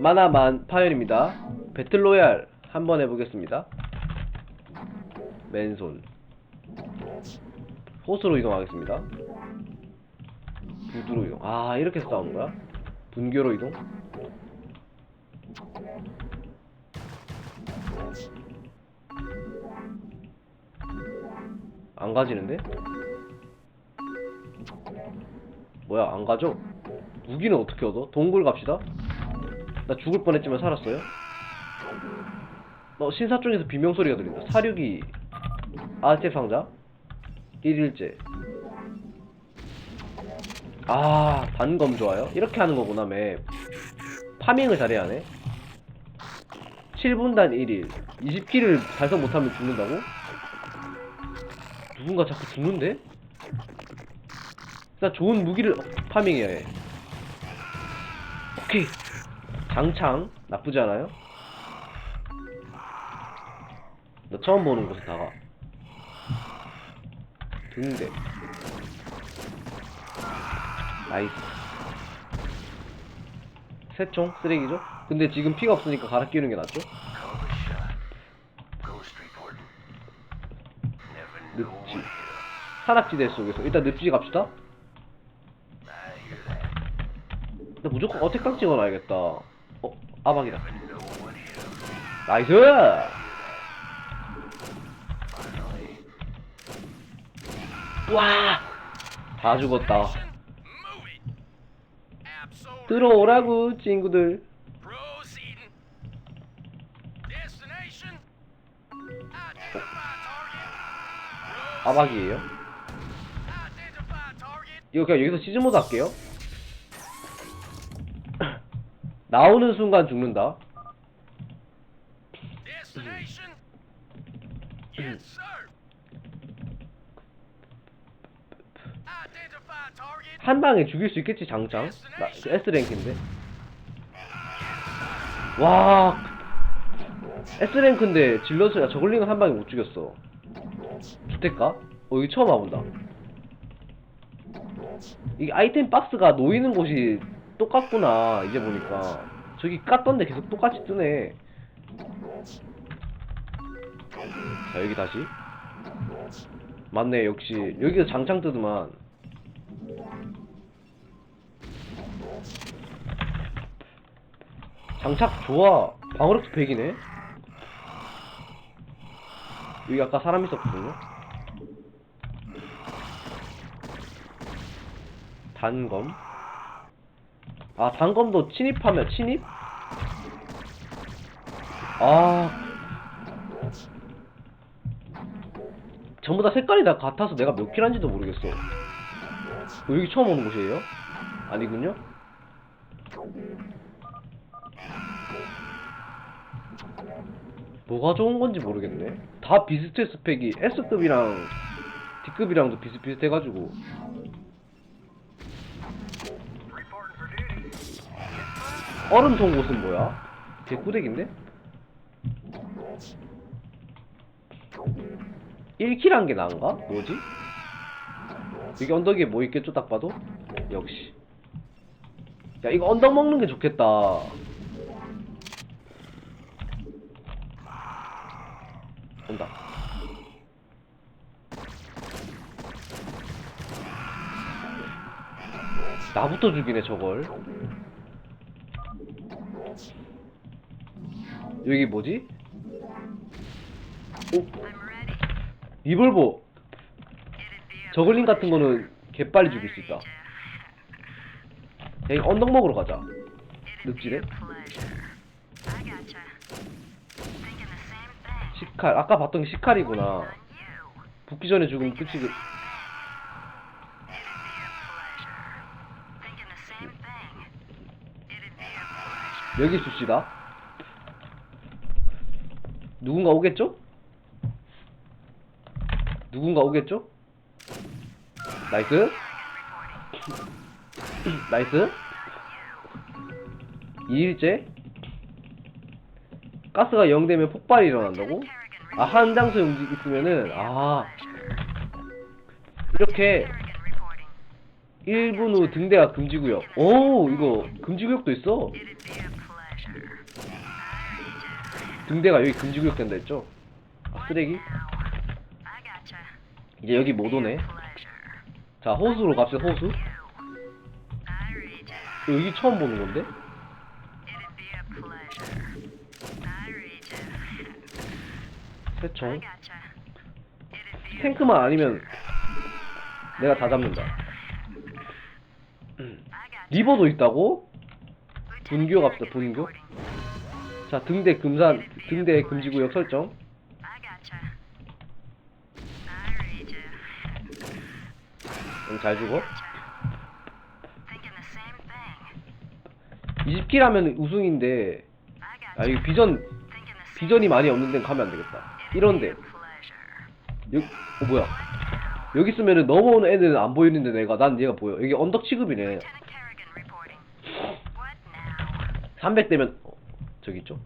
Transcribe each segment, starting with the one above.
마나만 파열입니다. 배틀로얄 한번 해보겠습니다. 맨손. 호수로 이동하겠습니다. 부두로 이동. 아, 이렇게 싸우는 거야? 분교로 이동? 안 가지는데? 뭐야, 안 가죠? 무기는 어떻게 얻어? 동굴 갑시다. 나 죽을 뻔했지만 살았어요. 어, 신사 쪽에서 비명 소리가 들린다. 사륙이 아재 상자 1일째. 아, 단검 좋아요. 이렇게 하는 거구나, 맵. 파밍을 잘해야 하네. 7분단 1일. 20킬을 달성 못하면 죽는다고? 누군가 자꾸 죽는데? 나 좋은 무기를 파밍해야 해. 오케이. 장창 나쁘지 않아요? 나 처음 보는 곳에 다가. 등대. 나이스. 새총 쓰레기죠? 근데 지금 피가 없으니까 갈아 끼우는 게 낫죠? 늪지. 산악지대 속에서 일단 늪지 갑시다. 나 무조건 어택당 찍어놔야겠다. 어, 아박이다. 나이스! 와! 다 죽었다. 들어오라고, 친구들. 아박이에요. 이거 그냥 여기서 시즌 모드 할게요. 나오는 순간 죽는다. 한 방에 죽일 수 있겠지, 장장. 나 S랭크인데. 와. S랭크인데 질러스가 저글링을 한 방에 못 죽였어. 좋댔까? 어, 여기 처음 와본다. 이게 아이템 박스가 놓이는 곳이 똑같구나, 이제 보니까. 저기 깠던데 계속 똑같이 뜨네. 자, 여기 다시. 맞네, 역시. 여기가 장창 뜨더만. 장착 좋아. 방어력도 100이네. 여기 아까 사람 있었거든요. 단검. 아, 단검도 침입하면 침입? 아. 전부 다 색깔이 다 같아서 내가 몇 킬 한지도 모르겠어. 어, 여기 처음 오는 곳이에요? 아니군요? 뭐가 좋은 건지 모르겠네. 다 비슷해 스펙이 S급이랑 D급이랑도 비슷비슷해가지고 얼음 송곳은 뭐야? 개꾸대기인데? 1킬 한 게 나은가? 뭐지? 여기 언덕에 뭐 있겠죠 딱 봐도? 역시 야 이거 언덕 먹는 게 좋겠다 온다. 나부터 죽이네 저걸. 여기 뭐지? 오. 이볼보. 저글링 같은 거는 개빨리 죽일 수 있다. 여기 언덕 먹으러 가자. 늪지래? 시칼. 아까 봤던 게 시칼이구나. 붙기 전에 죽으면 끝이겠. 여기 있읍시다. 누군가 오겠죠? 누군가 오겠죠? 나이스. 나이스. 2일째. 가스가 0 되면 폭발이 일어난다고? 아, 한 장소에 움직 있으면은, 아. 이렇게 1분 후 등대가 금지구역. 오, 이거 금지구역도 있어. 등대가 여기 금지구역 된다 했죠? 아, 쓰레기? 이제 여기 못 오네. 자, 호수로 갑시다, 호수. 여기 처음 보는 건데? 새총. 탱크만 아니면 내가 다 잡는다. 음. 리버도 있다고? 분교 갑시다, 분교. 자, 등대 금산, 등대 금지구역 설정. 응, 잘 죽어. 20킬 하면 우승인데, 아, 이거 비전, 비전이 많이 없는 데는 가면 안 되겠다. 이런데, 여기, 어, 뭐야. 여기 있으면은 넘어오는 애들은 안 보이는데 내가, 난 얘가 보여. 여기 언덕 취급이네. 300 되면, 어, 저기 있죠?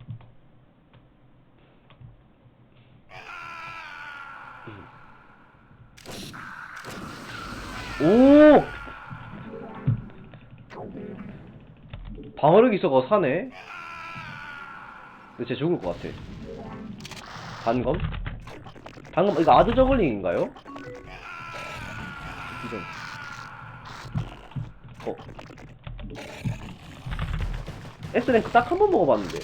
오! 방어력 있어가 사네. 쟤 죽을 것 같아. 반검? 방금 이거 아드 저글링인가요? 어. S랭크 딱 한 번 먹어봤는데.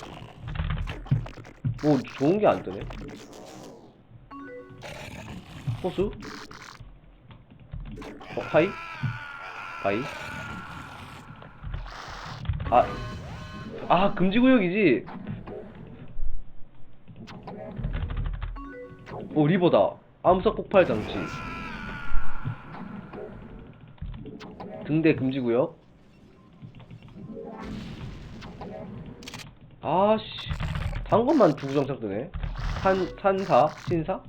뭐 좋은 게 안 뜨네. 호수? 어, 하이? 하이? 아, 아, 금지구역이지? 오, 리버다. 암석 폭발 장치. 등대 금지구역. 아씨. 단것만 주구장창 뜨네. 산, 산사? 신사?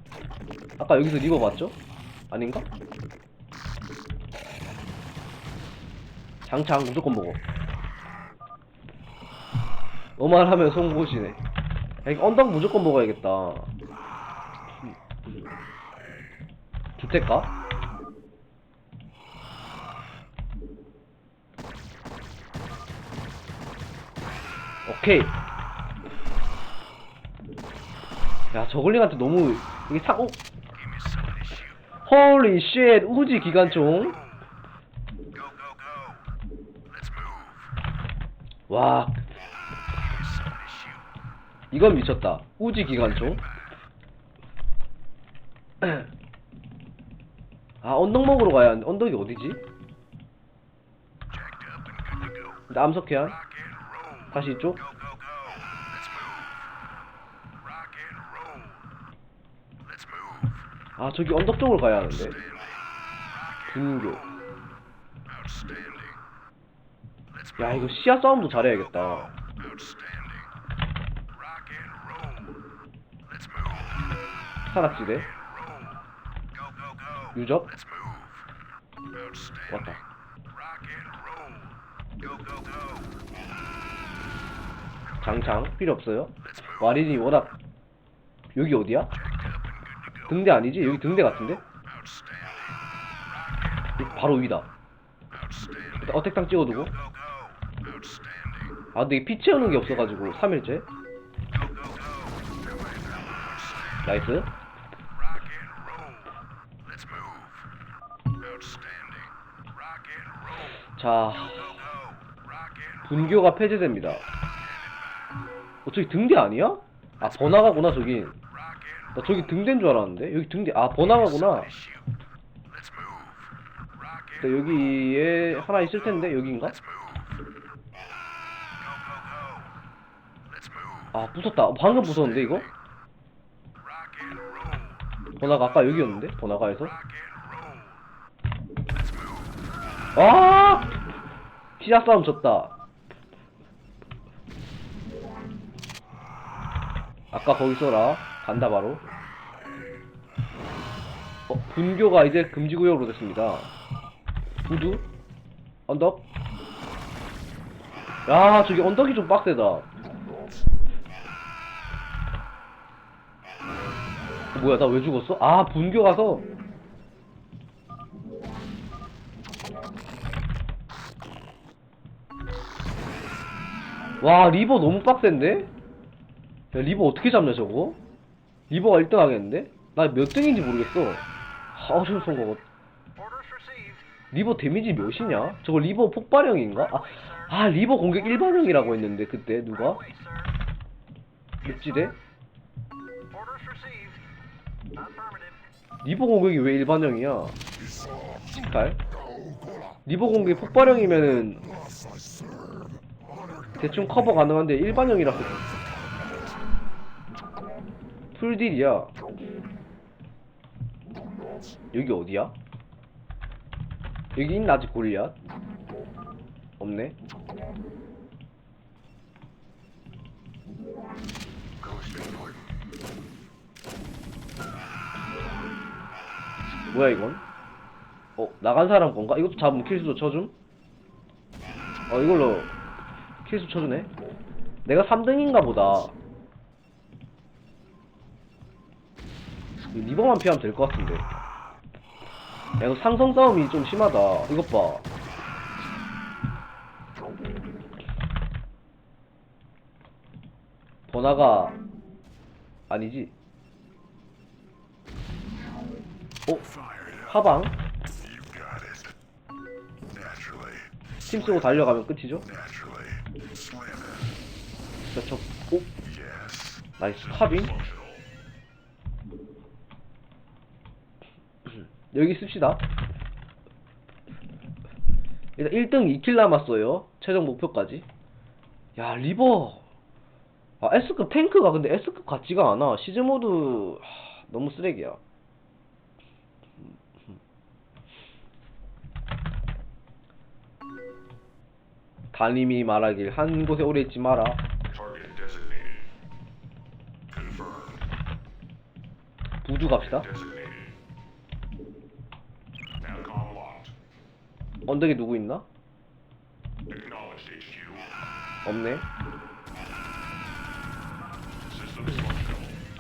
아까 여기서 리버 맞죠? 아닌가? 장창 무조건 먹어. 너만 하면 송곳이네. 야, 이거 언덕 무조건 먹어야겠다. 주택가? 오케이. 야, 저글링한테 너무 이게 사, 어? 홀리 쉣, 우지 기관총. 와. 이건 미쳤다. 우지 기관총. 아, 언덕 먹으러 가야 하는데, 언덕이 어디지? 남석해안? 다시 이쪽? 아, 저기 언덕 쪽으로 가야 하는데. 분교. 야, 이거 시야 싸움도 잘해야겠다. 산악지대. 유적. 왔다. 장창 필요 없어요. 와린이 워낙 여기 어디야? 등대 아니지? 여기 등대 같은데? 바로 위다. 어택당 찍어두고. 아 근데 피 채우는 게 없어가지고 3일째. 나이스. 자 분교가 폐쇄됩니다. 어 저기 등대 아니야? 아 번화가구나 저기. 나 저기 등대인 줄 알았는데 여기 등대 아 번화가구나. 나 여기에 하나 있을 텐데 여기인가? 아. 어, 방금 부쉈는데 이거? 번화가 아까 여기였는데 번화가에서? 아! 시야 싸움 졌다. 아까 거기 써라. 간다 바로. 어, 분교가 이제 금지구역으로 됐습니다. 구두? 언덕? 야, 저기 언덕이 좀 빡세다. 뭐야, 나 왜 죽었어? 아, 분교 가서. 와, 리버 너무 빡센데? 야, 리버 어떻게 잡냐, 저거? 리버가 1등 하겠는데? 나 몇 등인지 모르겠어. 아우, 저쏜 거. 리버 데미지 몇이냐? 저거 리버 폭발형인가? 아, 아, 리버 공격 일반형이라고 했는데, 그때, 누가? 묵지대? 리버 공격이 왜 일반형이야? 갈? 리버 공격이 폭발형이면은 대충 커버 가능한데 일반형이라서 풀딜이야 여기 어디야? 여기 있나 아직 골리앗? 없네 뭐야 이건? 어 나간 사람 건가? 이것도 잡으면 킬수도 쳐줌? 어 이걸로 킬수 쳐주네 내가 3등인가 보다 이 리버만 피하면 될 것 같은데 야 이거 상성 싸움이 좀 심하다 이것 봐 번화가 아니지 어? 하방? 팀 쓰고 달려가면 끝이죠? 자, 저, 오? Yes. 나이스? Functional. 여기 씁시다 일단 1등 2킬 남았어요 최종 목표까지 야 리버 아 S급 탱크가 근데 S급 같지가 않아 시즈모드 하, 너무 쓰레기야 담임이 말하길 한 곳에 오래 있지 마라. 부두 갑시다. 언덕에 누구 있나? 없네.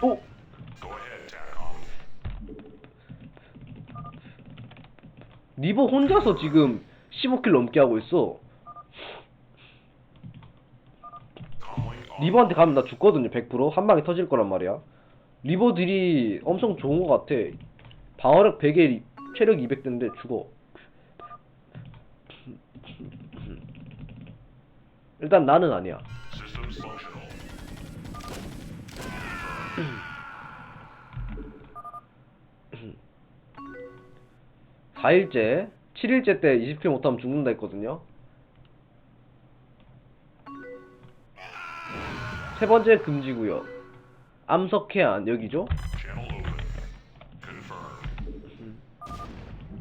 오! 리버 혼자서 지금 15킬 넘게 하고 있어 리버한테 가면 나 죽거든요 100%한 방에 터질 거란 말이야. 리버들이 엄청 좋은 것 같아. 방어력 100에 체력 200대인데 죽어. 일단 나는 아니야. Systems functional. 4일째 7일째 때 20킬 못하면 죽는다 했거든요 세 번째 금지구역 암석해안 여기죠?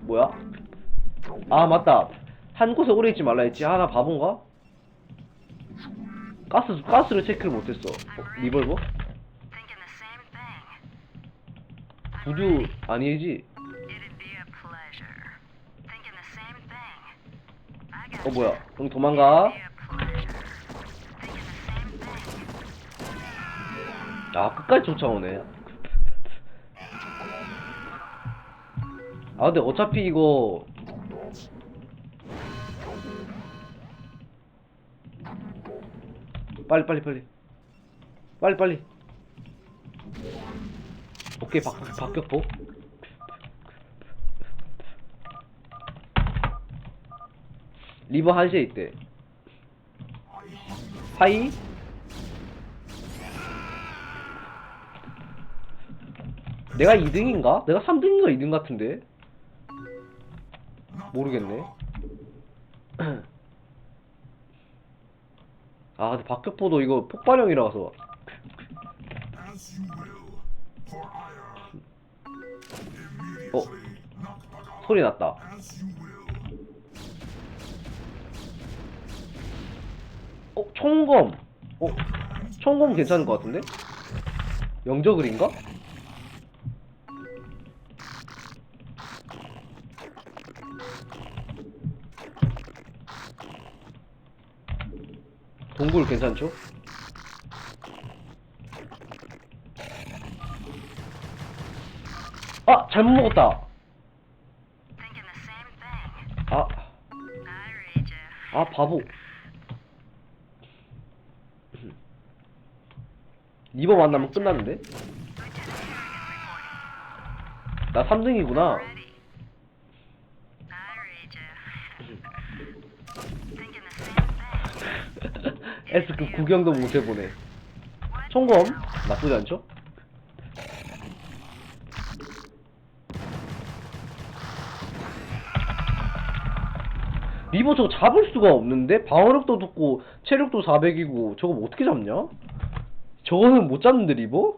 뭐야? 아 맞다 한 곳에 오래 있지 말라 했지 하나 바본가? 가스 가스를 체크를 못했어 어, thing. 부두 아니지? 어 뭐야 형 도망가 아 끝까지 쫓아오네. 아 근데 어차피 이거 빨리 빨리 빨리. 빨리 빨리. 오케이 박, 박격포 리버 한시에 있대. 하이 내가 2등인가? 내가 3등인가 2등 같은데? 모르겠네. 아, 근데 박격포도 이거 폭발형이라서. 어. 소리 났다. 어, 총검. 어, 총검 괜찮은 것 같은데? 영저글인가? 동굴 괜찮죠? 아! 잘못 먹었다! 아. 아, 바보. 리버 만나면 끝났는데? 나 3등이구나. S급 구경도 못 해보네. 총검 나쁘지 않죠? 리버 저거 잡을 수가 없는데? 방어력도 높고 체력도 400이고 저거 뭐 어떻게 잡냐? 저거는 못 잡는데 리버?